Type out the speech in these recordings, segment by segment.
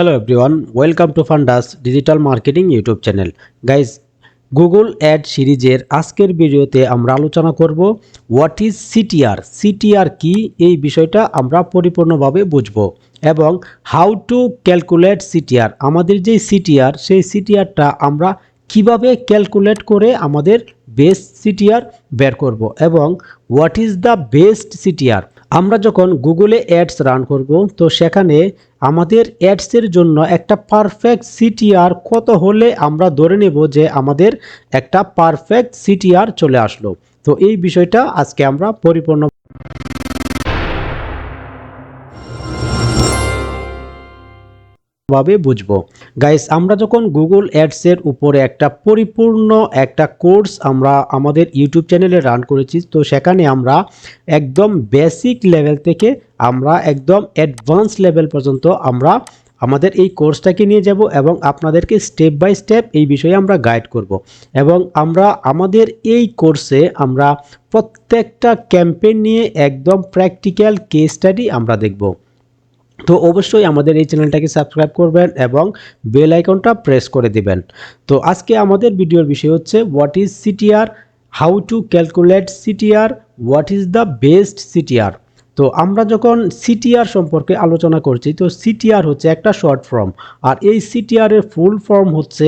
Hello everyone, welcome to Fundas digital marketing YouTube channel guys Google ad সিরিজের আজকের ভিডিওতে আমরা আলোচনা করব হোয়াট ইজ সিটিআর সিটিআর কি? এই বিষয়টা আমরা পরিপূর্ণভাবে বুঝব। এবং হাউ টু ক্যালকুলেট সিটিআর আমাদের যে সিটিআর সেই সিটিআরটা আমরা কীভাবে ক্যালকুলেট করে আমাদের বেস্ট সিটিআর বের করব এবং what is the best CTR আমরা যখন গুগলে অ্যাডস রান করব, তো সেখানে আমাদের অ্যাডসের জন্য একটা পারফেক্ট সিটিআর কত হলে আমরা ধরে নেব যে আমাদের একটা পারফেক্ট সিটিআর চলে আসলো। তো এই বিষয়টা আজকে আমরা পরিপূর্ণ ভাবে বুঝব। গাইস আমরা যখন গুগল অ্যাডসের উপরে একটা পরিপূর্ণ একটা কোর্স আমরা আমাদের ইউটিউব চ্যানেলে রান করেছি, তো সেখানে আমরা একদম বেসিক লেভেল থেকে আমরা একদম অ্যাডভান্স লেভেল পর্যন্ত আমরা আমাদের এই কোর্সটাকে নিয়ে যাব এবং আপনাদেরকে স্টেপ বাই স্টেপ এই বিষয়ে আমরা গাইড করব। এবং আমরা আমাদের এই কোর্সে আমরা প্রত্যেকটা ক্যাম্পেইন নিয়ে একদম প্র্যাকটিক্যাল কেস স্টাডি আমরা দেখব। তো অবশ্যই আমাদের এই চ্যানেলটাকে সাবস্ক্রাইব করবেন এবং বেল আইকনটা প্রেস করে দিবেন। তো আজকে আমাদের ভিডিওর বিষয় হচ্ছে what is CTR how to calculate CTR what is the best CTR তো আমরা যখন সিটিআর সম্পর্কে আলোচনা করছি, তো সিটিআর হচ্ছে একটা শর্ট ফর্ম আর এই সিটিআর এর ফুল ফর্ম হচ্ছে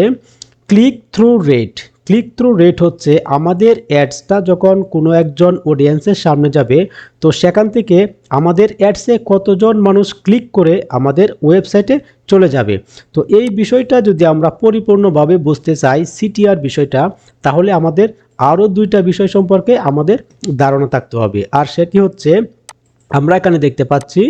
click through rate click through rate হচ্ছে আমাদের অ্যাডসটা যখন কোনো একজন অডিয়েন্সের সামনে যাবে, তো সেখান থেকে আমাদের অ্যাডসে কতজন মানুষ ক্লিক করে আমাদের ওয়েবসাইটে চলে যাবে। তো এই বিষয়টা যদি আমরা পরিপূর্ণভাবে বুঝতে চাই সিটিআর বিষয়টা, তাহলে আমাদের আরও দুইটা বিষয় সম্পর্কে আমাদের ধারণা থাকতে হবে। আর সেটি হচ্ছে, আমরা এখানে দেখতে পাচ্ছি,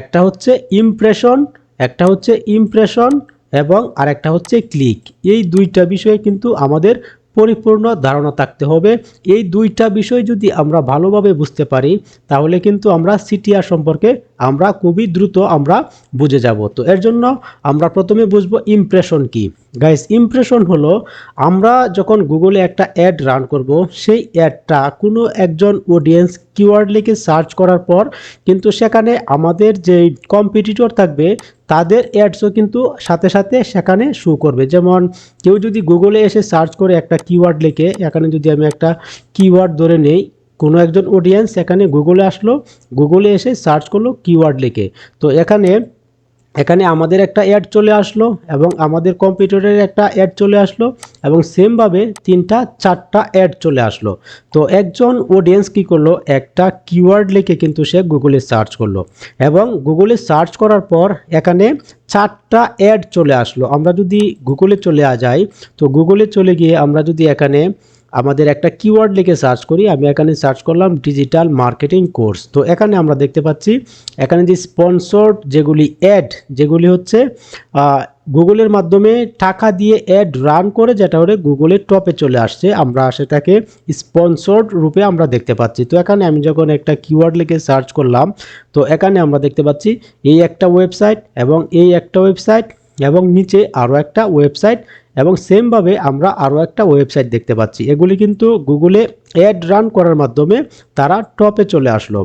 একটা হচ্ছে ইমপ্রেশন একটা হচ্ছে ইমপ্রেশন এবং আরেকটা হচ্ছে ক্লিক এই দুইটা বিষয়ে কিন্তু আমাদের পরিপূর্ণ ধারণা থাকতে হবে। এই দুইটা বিষয় যদি আমরা ভালোভাবে বুঝতে পারি, তাহলে কিন্তু আমরা সিটিআর সম্পর্কে আমরা খুবই দ্রুত আমরা বুঝে যাব। তো এর জন্য আমরা প্রথমে বুঝব ইমপ্রেশন কি। গাইস ইমপ্রেশন হলো, আমরা যখন গুগলে একটা অ্যাড রান করব, সেই অ্যাডটা কোনো একজন অডিয়েন্স কিওয়ার্ড লিখে সার্চ করার পর, কিন্তু সেখানে আমাদের যে কম্পিটিটর থাকবে, তাদের অ্যাডসও কিন্তু সাথে সাথে সেখানে শো করবে। যেমন, কেউ যদি গুগলে এসে সার্চ করে একটা কিওয়ার্ড লিখে, এখানে যদি আমি একটা কিওয়ার্ড ধরে নেই, কোনো একজন অডিয়েন্স এখানে গুগলে আসলো গুগলে এসে সার্চ করল কিওয়ার্ড লিখে। তো এখানে এখানে আমাদের একটা অ্যাড চলে আসলো এবং আমাদের কম্পিউটারের একটা অ্যাড চলে আসলো এবং সেমভাবে তিনটা, চারটা অ্যাড চলে আসলো। তো একজন অডিয়েন্স কি করল? একটা কিওয়ার্ড লিখে কিন্তু সে গুগলে সার্চ করল এবং গুগলে সার্চ করার পর এখানে চারটা অ্যাড চলে আসলো। আমরা যদি গুগলে চলে যাই, তো গুগলে চলে গিয়ে আমরা যদি এখানে আমাদের একটা কিওয়ার্ড লিখে সার্চ করি, আমি এখানে সার্চ করলাম ডিজিটাল মার্কেটিং কোর্স তো এখানে আমরা দেখতে পাচ্ছি, এখানে যে স্পন্সর্ড যেগুলি অ্যাড যেগুলি হচ্ছে গুগলের মাধ্যমে টাকা দিয়ে অ্যাড রান করে, যেটা হলে গুগলের টপে চলে আসছে, আমরা সেটাকে স্পন্সর্ড রূপে আমরা দেখতে পাচ্ছি। তো এখানে আমি যখন একটা কিওয়ার্ড লিখে সার্চ করলাম, তো এখানে আমরা দেখতে পাচ্ছি, এই একটা ওয়েবসাইট এবং এই একটা ওয়েবসাইট এবং নিচে আরও একটা ওয়েবসাইট এবং সেমভাবে আমরা আরও একটা ওয়েবসাইট দেখতে পাচ্ছি। এগুলি কিন্তু গুগলে অ্যাড রান করার মাধ্যমে তারা টপে চলে আসলো।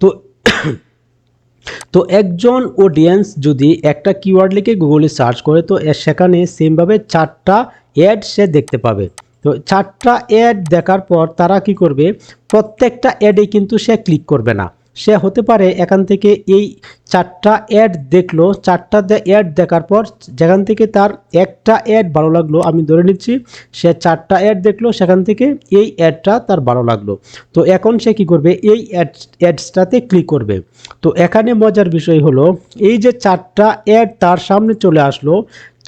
তো তো একজন অডিয়েন্স যদি একটা কিওয়ার্ড লিখে গুগলে সার্চ করে, তো সেখানে সেমভাবে চারটা অ্যাড সে দেখতে পাবে। তো চারটা অ্যাড দেখার পর তারা কি করবে? প্রত্যেকটা অ্যাডে কিন্তু সে ক্লিক করবে না। সে হতে পারে এখান থেকে এই চারটা অ্যাড দেখল, চারটা অ্যাড দেখার পর যেখান থেকে তার একটা অ্যাড ভালো লাগল, আমি ধরে নিচ্ছি, সে চারটা অ্যাড দেখল, সেখান থেকে এই অ্যাডটা তার ভালো লাগল। তো এখন সে কি করবে? এই অ্যাড অ্যাডসটাতে ক্লিক করবে। তো এখানে মজার বিষয় হলো, এই যে চারটা অ্যাড তার সামনে চলে আসলো,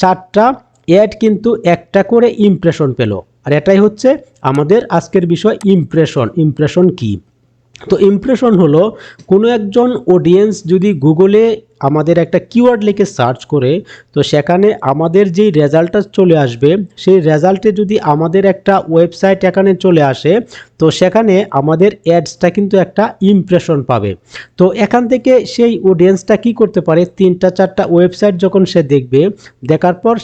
চারটা অ্যাড কিন্তু একটা করে ইমপ্রেশন পেল। আর এটাই হচ্ছে আমাদের আজকের বিষয় ইমপ্রেশন ইমপ্রেশন কী? তো ইমপ্রেশন হলো, কোনো একজন অডিয়েন্স যদি গুগলে আমাদের একটা কিওয়ার্ড লিখে সার্চ করে, তো সেখানে আমাদের যেই রেজাল্টটা চলে আসবে, সেই রেজাল্টে যদি আমাদের একটা ওয়েবসাইট এখানে চলে আসে, তো সেখানে আমাদের অ্যাডসটা কিন্তু একটা ইমপ্রেশন পাবে। তো এখান থেকে সেই অডিয়েন্সটা কি করতে পারে, তিনটা চারটা ওয়েবসাইট যখন সে দেখবে, দেখার পর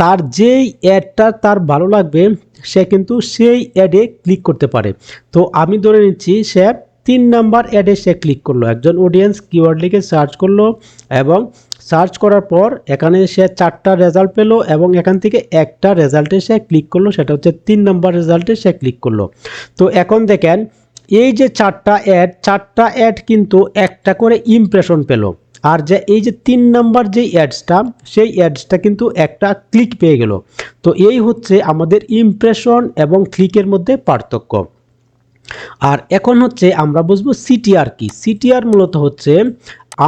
তার যেই অ্যাডটা তার ভালো লাগবে, সে কিন্তু সেই অ্যাডে ক্লিক করতে পারে। তো আমি ধরে নিচ্ছি, সে তিন নাম্বার অ্যাডে সে ক্লিক করল। একজন অডিয়েন্স কিওয়ার্ড লিখে সার্চ করল এবং সার্চ করার পর এখানে সে চারটা রেজাল্ট পেল এবং এখান থেকে একটা রেজাল্টে সে ক্লিক করল, সেটা হচ্ছে তিন নাম্বার রেজাল্টে সে ক্লিক করল। তো এখন দেখেন, এই যে চারটা অ্যাড চারটা অ্যাড কিন্তু একটা করে ইমপ্রেশন পেল। আর যে এই যে তিন নাম্বার যে অ্যাডসটা সেই অ্যাডসটা কিন্তু একটা ক্লিক পেয়ে গেল। তো এই হচ্ছে আমাদের ইমপ্রেশন এবং ক্লিকের মধ্যে পার্থক্য। আর এখন হচ্ছে আমরা বুঝব সিটিআর কি? সিটিআর মূলত হচ্ছে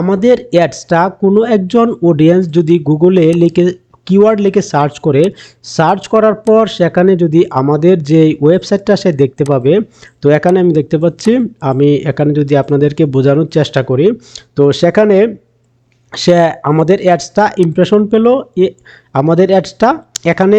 আমাদের অ্যাডসটা কোনো একজন অডিয়েন্স যদি গুগলে লিখে কিওয়ার্ড লিখে সার্চ করে সার্চ করার পর সেখানে যদি আমাদের যে ওয়েবসাইটটা সে দেখতে পাবে, তো এখানে আমি দেখতে পাচ্ছি, আমি এখানে যদি আপনাদেরকে বোঝানোর চেষ্টা করি, তো সেখানে সে আমাদের অ্যাডসটা ইমপ্রেশন পেল আমাদের অ্যাডসটা এখানে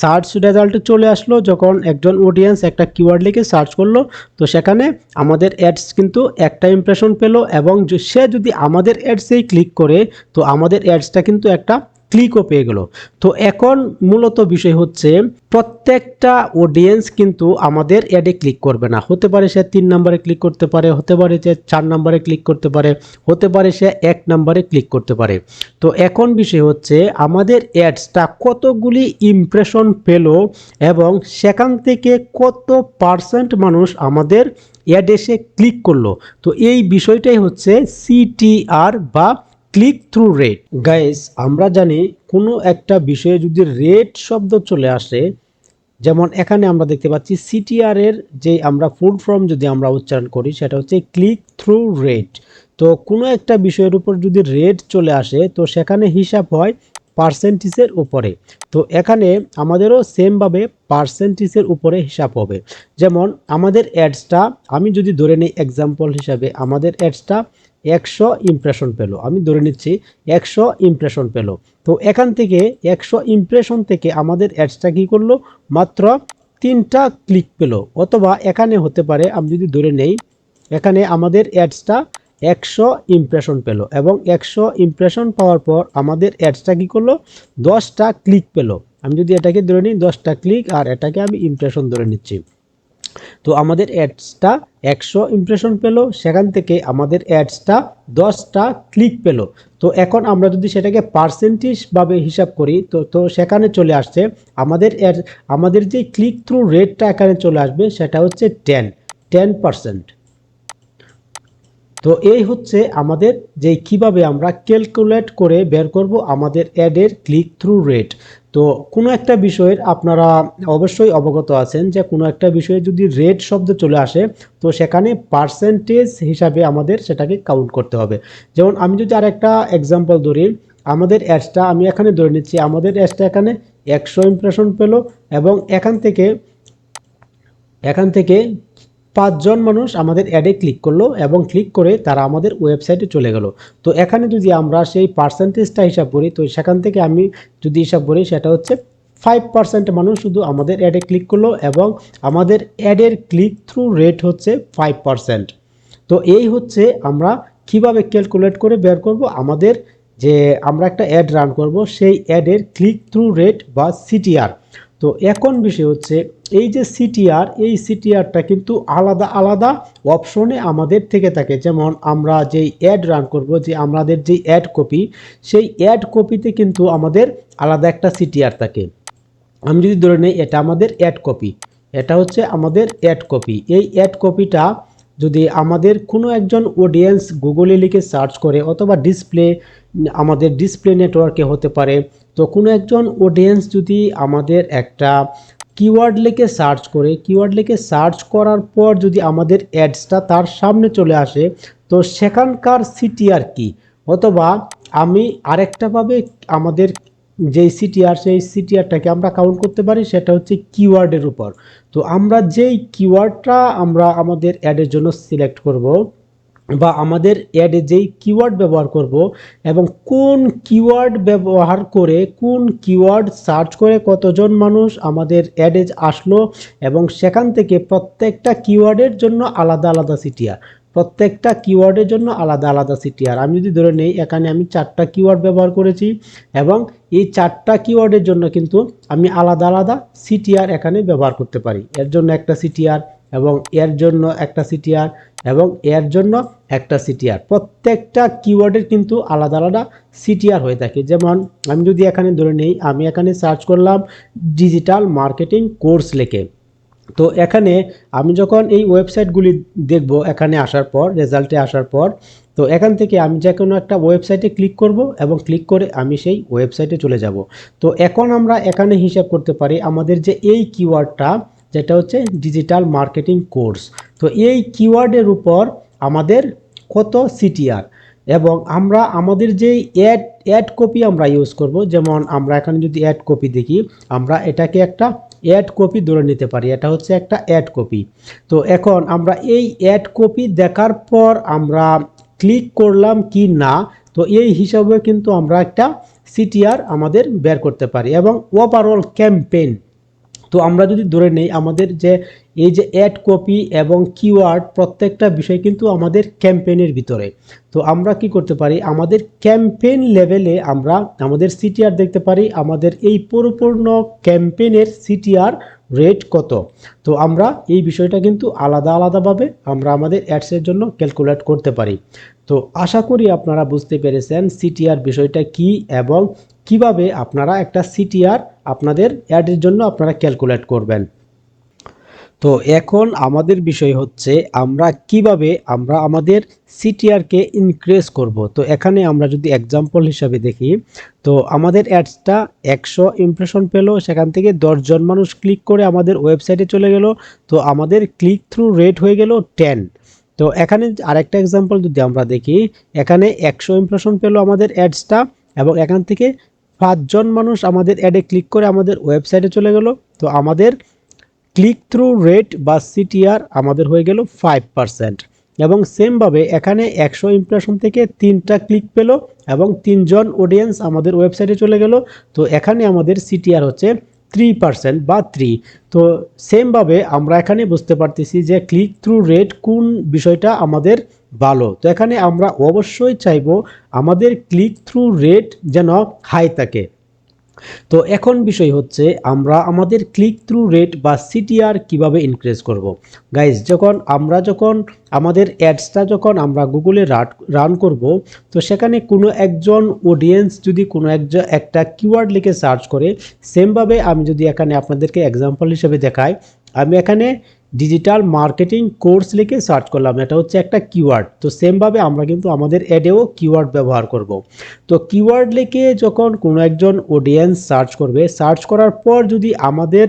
সার্চ রেজাল্টে চলে আসলো যখন একজন অডিয়েন্স একটা কিওয়ার্ড লিখে সার্চ করল। তো সেখানে আমাদের অ্যাডস কিন্তু একটা ইমপ্রেশন পেল এবং সে যদি আমাদের অ্যাডসেই ক্লিক করে, তো আমাদের অ্যাডসটা কিন্তু একটা ক্লিকও পেয়ে গেল। তো এখন মূলত বিষয় হচ্ছে, প্রত্যেকটা অডিয়েন্স কিন্তু আমাদের অ্যাডে ক্লিক করবে না। হতে পারে সে তিন নম্বরে ক্লিক করতে পারে, হতে পারে সে চার নম্বরে ক্লিক করতে পারে, হতে পারে সে এক নম্বরে ক্লিক করতে পারে। তো এখন বিষয় হচ্ছে, আমাদের অ্যাডসটা কতগুলি ইমপ্রেশন পেল এবং সেখান থেকে কত পার্সেন্ট মানুষ আমাদের অ্যাড এসে ক্লিক করল? তো এই বিষয়টাই হচ্ছে সিটিআর বা ক্লিক থ্রু রেট গাইস আমরা জানি কোনো একটা বিষয়ে যদি রেট শব্দ চলে আসে, যেমন এখানে আমরা দেখতে পাচ্ছি সিটিআর এর যে আমরা ফুল ফর্ম যদি আমরা উচ্চারণ করি, সেটা হচ্ছে ক্লিক থ্রু রেট তো কোনো একটা বিষয়ের উপর যদি রেট চলে আসে, তো সেখানে হিসাব হয় পার্সেন্টেজের উপরে। তো এখানে আমাদেরও সেমভাবে পার্সেন্টেজের উপরে হিসাব হবে। যেমন আমাদের অ্যাডসটা আমি যদি ধরে নিই এক্সাম্পল হিসাবে, আমাদের অ্যাডসটা একশো ইমপ্রেশন পেল। আমি ধরে নিচ্ছি একশো ইমপ্রেশন পেল। তো এখান থেকে একশো ইমপ্রেশন থেকে আমাদের অ্যাডসটা কী করল? মাত্র তিনটা ক্লিক পেল। অথবা এখানে হতে পারে, আমি যদি ধরে নেই, এখানে আমাদের অ্যাডসটা একশো ইমপ্রেশন পেল এবং একশো ইমপ্রেশন পাওয়ার পর আমাদের অ্যাডসটা কী করল? দশটা ক্লিক পেল। আমি যদি এটাকে ধরে নিই, দশটা ক্লিক আর এটাকে আমি ইমপ্রেশন ধরে নিচ্ছি। তো আমাদের অ্যাডসটা একশো ইমপ্রেশন পেল, সেখান থেকে আমাদের অ্যাডসটা দশটা ক্লিক পেল। তো এখন আমরা যদি সেটাকে পার্সেন্টেজ ভাবে হিসাব করি, তো তো সেখানে চলে আসছে আমাদের অ্যাড আমাদের যে ক্লিক থ্রু রেটটা এখানে চলে আসবে, সেটা হচ্ছে টেন টেন পার্সেন্ট তো এই হচ্ছে আমাদের যে কীভাবে আমরা ক্যালকুলেট করে বের করব আমাদের অ্যাডের ক্লিক থ্রু রেট তো কোনো একটা বিষয়ের আপনারা অবশ্যই অবগত আছেন যে কোনো একটা বিষয়ে যদি রেট শব্দ চলে আসে, তো সেখানে পার্সেন্টেজ হিসাবে আমাদের সেটাকে কাউন্ট করতে হবে। যেমন আমি যদি আর একটা এক্সাম্পল ধরি, আমাদের অ্যাডসটা আমি এখানে ধরে নিচ্ছি, আমাদের অ্যাডসটা এখানে একশো ইমপ্রেশন পেল এবং এখান থেকে এখান থেকে পাঁচজন মানুষ আমাদের অ্যাডে ক্লিক করল এবং ক্লিক করে তারা আমাদের ওয়েবসাইটে চলে গেল। তো এখানে যদি আমরা সেই পার্সেন্টেজটা হিসাব করি, তো সেখান থেকে আমি যদি হিসাব করি, সেটা হচ্ছে ফাইভ পার্সেন্ট মানুষ শুধু আমাদের অ্যাডে ক্লিক করল এবং আমাদের অ্যাডের ক্লিক থ্রু রেট হচ্ছে ফাইভ পার্সেন্ট তো এই হচ্ছে আমরা কীভাবে ক্যালকুলেট করে বের করব, আমাদের যে আমরা একটা অ্যাড রান করব, সেই অ্যাডের ক্লিক থ্রু রেট বা সিটিআর তো এখন বিষয় হচ্ছে, এই যে সিটিআর এই সিটিআরটা কিন্তু আলাদা আলাদা অপশনে আমাদের থেকে থাকে। যেমন আমরা যেই অ্যাড রান করব, যে আমাদের যেই অ্যাড কপি সেই অ্যাড কপিতে কিন্তু আমাদের আলাদা একটা সিটিআর থাকে। আমি যদি ধরে নিই, এটা আমাদের অ্যাড কপি এটা হচ্ছে আমাদের অ্যাড কপি এই অ্যাড কপিটা যদি আমাদের কোনো একজন অডিয়েন্স গুগলে লিখে সার্চ করে অথবা ডিসপ্লে আমাদের ডিসপ্লে নেটওয়ার্কে হতে পারে, তো কোনো একজন অডিয়েন্স যদি আমাদের একটা কিওয়ার্ড লিখে সার্চ করে কিওয়ার্ড লিখে সার্চ করার পর যদি আমাদের অ্যাডসটা তার সামনে চলে আসে, তো সেখানকার সিটিআর কি? অথবা আমি আরেকটাভাবে আমাদের যেই সিটিআর সেই সিটিআরটাকে আমরা কাউন্ট করতে পারি, সেটা হচ্ছে কিওয়ার্ডের উপর। তো আমরা যেই কিওয়ার্ডটা আমরা আমাদের অ্যাডের জন্য সিলেক্ট করব, বা আমাদের অ্যাডে যেই কিওয়ার্ড ব্যবহার করব, এবং কোন কিওয়ার্ড ব্যবহার করে, কোন কিওয়ার্ড সার্চ করে কতজন মানুষ আমাদের অ্যাডে আসলো, এবং সেখান থেকে প্রত্যেকটা কিওয়ার্ডের জন্য আলাদা আলাদা সিটিআর প্রত্যেকটা কিওয়ার্ডের জন্য আলাদা আলাদা সিটিআর আমি যদি ধরে নেই, এখানে আমি চারটা কিওয়ার্ড ব্যবহার করেছি এবং এই চারটা কিওয়ার্ডের জন্য কিন্তু আমি আলাদা আলাদা সিটিআর এখানে ব্যবহার করতে পারি। এর জন্য একটা সিটিআর এবং এর জন্য একটা সিটিআর এবং এর জন্য একটা সিটিআর প্রত্যেকটা কিওয়ার্ডের কিন্তু আলাদা আলাদা সিটিআর হয়ে থাকে। যেমন আমি যদি এখানে ধরে নেই, আমি এখানে সার্চ করলাম ডিজিটাল মার্কেটিং কোর্স লেখে। তো এখানে আমি যখন এই ওয়েবসাইটগুলি দেখব এখানে আসার পর রেজাল্টে আসার পর, তো এখান থেকে আমি যে কোনো একটা ওয়েবসাইটে ক্লিক করব এবং ক্লিক করে আমি সেই ওয়েবসাইটে চলে যাব। তো এখন আমরা এখানে হিসাব করতে পারি আমাদের যে এই কিওয়ার্ডটা যেটা হচ্ছে ডিজিটাল মার্কেটিং কোর্স তো এই কিওয়ার্ডের উপর আমাদের কত সিটিআর এবং আমরা আমাদের যেই অ্যাড অ্যাড কপি আমরা ইউজ করব, যেমন আমরা এখানে যদি অ্যাড কপি দেখি, আমরা এটাকে একটা অ্যাড কপি ধরে নিতে পারি। এটা হচ্ছে একটা অ্যাড কপি তো এখন আমরা এই অ্যাড কপি দেখার পর আমরা ক্লিক করলাম কি না, তো এই হিসাবে কিন্তু আমরা একটা সিটিআর আমাদের বের করতে পারি এবং ওভারঅল ক্যাম্পেইন তো আমরা যদি ধরে নেই, আমাদের যে, এই যে অ্যাড কপি এবং কিওয়ার্ড প্রত্যেকটা বিষয় কিন্তু আমাদের ক্যাম্পেইনের ভিতরে। তো আমরা কি করতে পারি? আমাদের ক্যাম্পেইন লেভেলে আমরা আমাদের সিটিআর দেখতে পারি, আমাদের এই পরিপূর্ণ ক্যাম্পেইনের সিটিআর রেট কত? তো আমরা এই বিষয়টা কিন্তু আলাদা আলাদাভাবে আমরা আমাদের অ্যাডসের জন্য ক্যালকুলেট করতে পারি। তো আশা করি আপনারা বুঝতে পেরেছেন সিটিআর বিষয়টা কি এবং কীভাবে আপনারা একটা সিটিআর আপনাদের অ্যাডের জন্য আপনারা ক্যালকুলেট করবেন। তো এখন আমাদের বিষয় হচ্ছে আমরা কীভাবে আমরা আমাদের সিটিআরকে ইনক্রিজ করব। তো এখানে আমরা যদি এক্সাম্পল হিসাবে দেখি, তো আমাদের অ্যাডসটা একশো ইমপ্রেশন পেল, সেখান থেকে দশজন মানুষ ক্লিক করে আমাদের ওয়েবসাইটে চলে গেল, তো আমাদের ক্লিক থ্রু রেট হয়ে গেল টেন তো এখানে আরেকটা এক্সাম্পল যদি আমরা দেখি, এখানে একশো ইমপ্রেশন পেল আমাদের অ্যাডসটা এবং এখান থেকে পাঁচজন মানুষ আমাদের অ্যাডে ক্লিক করে আমাদের ওয়েবসাইটে চলে গেল। তো আমাদের ক্লিক থ্রু রেট বা সিটিআর আমাদের হয়ে গেল ফাইভ পারসেন্ট এবং সেমভাবে এখানে একশো ইমপ্রেশন থেকে তিনটা ক্লিক পেল এবং তিনজন অডিয়েন্স আমাদের ওয়েবসাইটে চলে গেল। তো এখানে আমাদের সিটিআর হচ্ছে থ্রি পার্সেন্ট বা থ্রি তো সেমভাবে আমরা এখানে বুঝতে পারতেছি যে ক্লিক থ্রু রেট কোন বিষয়টা আমাদের ভালো তো এখানে আমরা অবশ্যই চাইব আমাদের ক্লিক থ্রু রেট যেন হাই থাকে তো এখন বিষয় হচ্ছে আমরা আমাদের ক্লিক থ্রু রেট বা সিটিআর কীভাবে ইনক্রিজ করব। গাইজ যখন আমরা যখন আমাদের অ্যাডসটা যখন আমরা গুগলে রান করব, তো সেখানে কোনো একজন অডিয়েন্স যদি কোনো একজন একটা কিওয়ার্ড লিখে সার্চ করে সেমভাবে আমি যদি এখানে আপনাদেরকে এক্সাম্পল হিসেবে দেখাই, আমি এখানে ডিজিটাল মার্কেটিং কোর্স লিখে সার্চ করলাম। এটা হচ্ছে একটা কিওয়ার্ড তো সেমভাবে আমরা কিন্তু আমাদের অ্যাডেও কিওয়ার্ড ব্যবহার করব। তো কিওয়ার্ড লিখে যখন কোনো একজন অডিয়েন্স সার্চ করবে সার্চ করার পর যদি আমাদের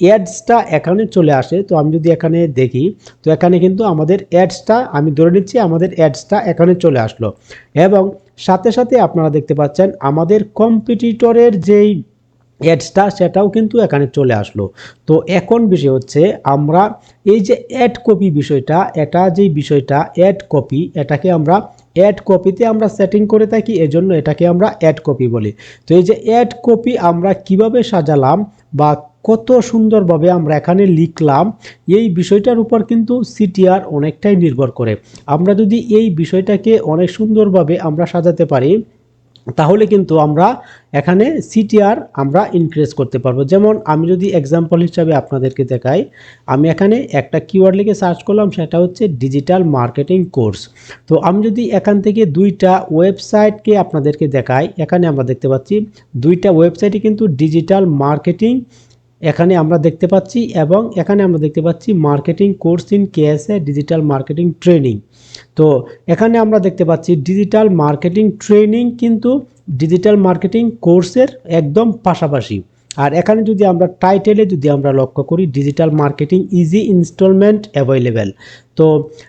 অ্যাডসটা এখানে চলে আসে, তো আমি যদি এখানে দেখি, তো এখানে কিন্তু আমাদের অ্যাডসটা আমি ধরে নিচ্ছি আমাদের অ্যাডসটা এখানে চলে আসলো। এবং সাথে সাথে আপনারা দেখতে পাচ্ছেন আমাদের কম্পিটিটরের যেই অ্যাডসটা সেটাও কিন্তু এখানে চলে আসলো। তো এখন বিষয় হচ্ছে আমরা এই যে অ্যাড কপি বিষয়টা, এটা যেই বিষয়টা অ্যাড কপি এটাকে আমরা অ্যাড কপিতে আমরা সেটিং করে থাকি, এজন্য এটাকে আমরা অ্যাড কপি বলি। তো এই যে অ্যাড কপি আমরা কীভাবে সাজালাম বা কত সুন্দরভাবে আমরা এখানে লিখলাম, এই বিষয়টার উপর কিন্তু সিটিআর অনেকটাই নির্ভর করে। আমরা যদি এই বিষয়টাকে অনেক সুন্দরভাবে আমরা সাজাতে পারি তাহলে কিন্তু আমরা এখানে সিটিআর আমরা ইনক্রিজ করতে পারব। যেমন আমি যদি এক্সাম্পল হিসাবে আপনাদেরকে দেখাই, আমি এখানে একটা কিওয়ার্ড লিখে সার্চ করলাম, সেটা হচ্ছে ডিজিটাল মার্কেটিং কোর্স তো আমি যদি এখান থেকে দুইটা ওয়েবসাইটকে আপনাদেরকে দেখাই, এখানে আমরা দেখতে পাচ্ছি দুইটা ওয়েবসাইটে কিন্তু ডিজিটাল মার্কেটিং এখানে আমরা দেখতে পাচ্ছি এবং এখানে আমরা দেখতে পাচ্ছি marketing course in KSA digital marketing training তো এখানে আমরা দেখতে পাচ্ছি ডিজিটাল মার্কেটিং ট্রেনিং কিন্তু ডিজিটাল মার্কেটিং কোর্সের একদম পাশাপাশি। আর এখানে যদি আমরা টাইটেলে যদি আমরা লক্ষ্য করি digital marketing easy installment available তো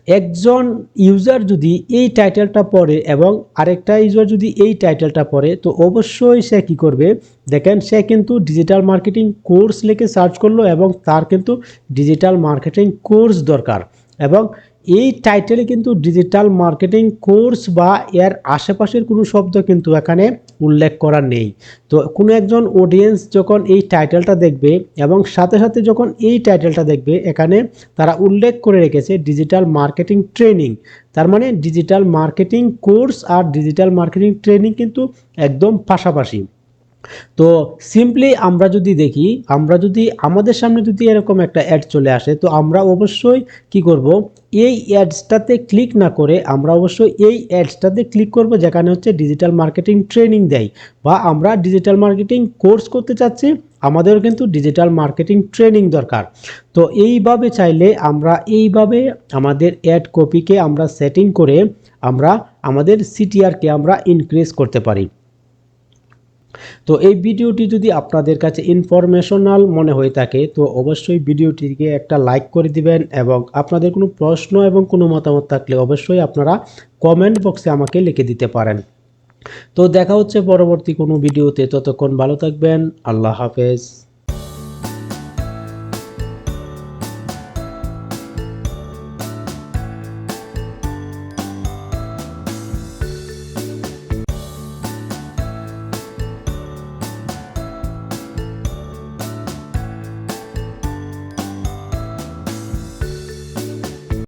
একজন ইউজার যদি এই টাইটেলটা পড়ে এবং আরেকটা ইউজার যদি এই টাইটেলটা পড়ে, তো অবশ্যই সে কি করবে? দেখেন, সে কিন্তু ডিজিটাল মার্কেটিং কোর্স লিখে সার্চ করল এবং তার কিন্তু ডিজিটাল মার্কেটিং কোর্স দরকার। এবং এই টাইটেলে কিন্তু ডিজিটাল মার্কেটিং কোর্স বা এর আশেপাশের কোনো শব্দ কিন্তু এখানে উল্লেখ করা নেই। তো কোনো একজন অডিয়েন্স যখন এই টাইটেলটা দেখবে এবং সাথে সাথে যখন এই টাইটেলটা দেখবে, এখানে তারা উল্লেখ করে রেখেছে ডিজিটাল মার্কেটিং ট্রেনিং তার মানে ডিজিটাল মার্কেটিং কোর্স আর ডিজিটাল মার্কেটিং ট্রেনিং কিন্তু একদম পাশাপাশি। তো সিম্পলি আমরা যদি দেখি, আমরা যদি, আমাদের সামনে যদি এরকম একটা অ্যাড চলে আসে, তো আমরা অবশ্যই কি করব? এই অ্যাডসটাতে ক্লিক না করে আমরা অবশ্যই এই অ্যাডসটাতে ক্লিক করব, যেখানে হচ্ছে ডিজিটাল মার্কেটিং ট্রেনিং দেয় বা আমরা ডিজিটাল মার্কেটিং কোর্স করতে চাচ্ছি, আমাদেরও কিন্তু ডিজিটাল মার্কেটিং ট্রেনিং দরকার। তো এইভাবে চাইলে আমরা এইভাবে আমাদের অ্যাড কপিকে আমরা সেটিং করে আমরা আমাদের সিটিআরকে আমরা ইনক্রিজ করতে পারি। তো এই ভিডিওটি যদি আপনাদের কাছে ইনফরমেশনাল মনে হয়ে থাকে, তো অবশ্যই ভিডিওটিকে একটা লাইক করে দিবেন এবং আপনাদের কোনো প্রশ্ন এবং কোনো মতামত থাকলে অবশ্যই আপনারা কমেন্ট বক্সে আমাকে লিখে দিতে পারেন। তো দেখা হচ্ছে পরবর্তী কোনো ভিডিওতে, ততক্ষণ ভালো থাকবেন, আল্লাহ হাফেজ।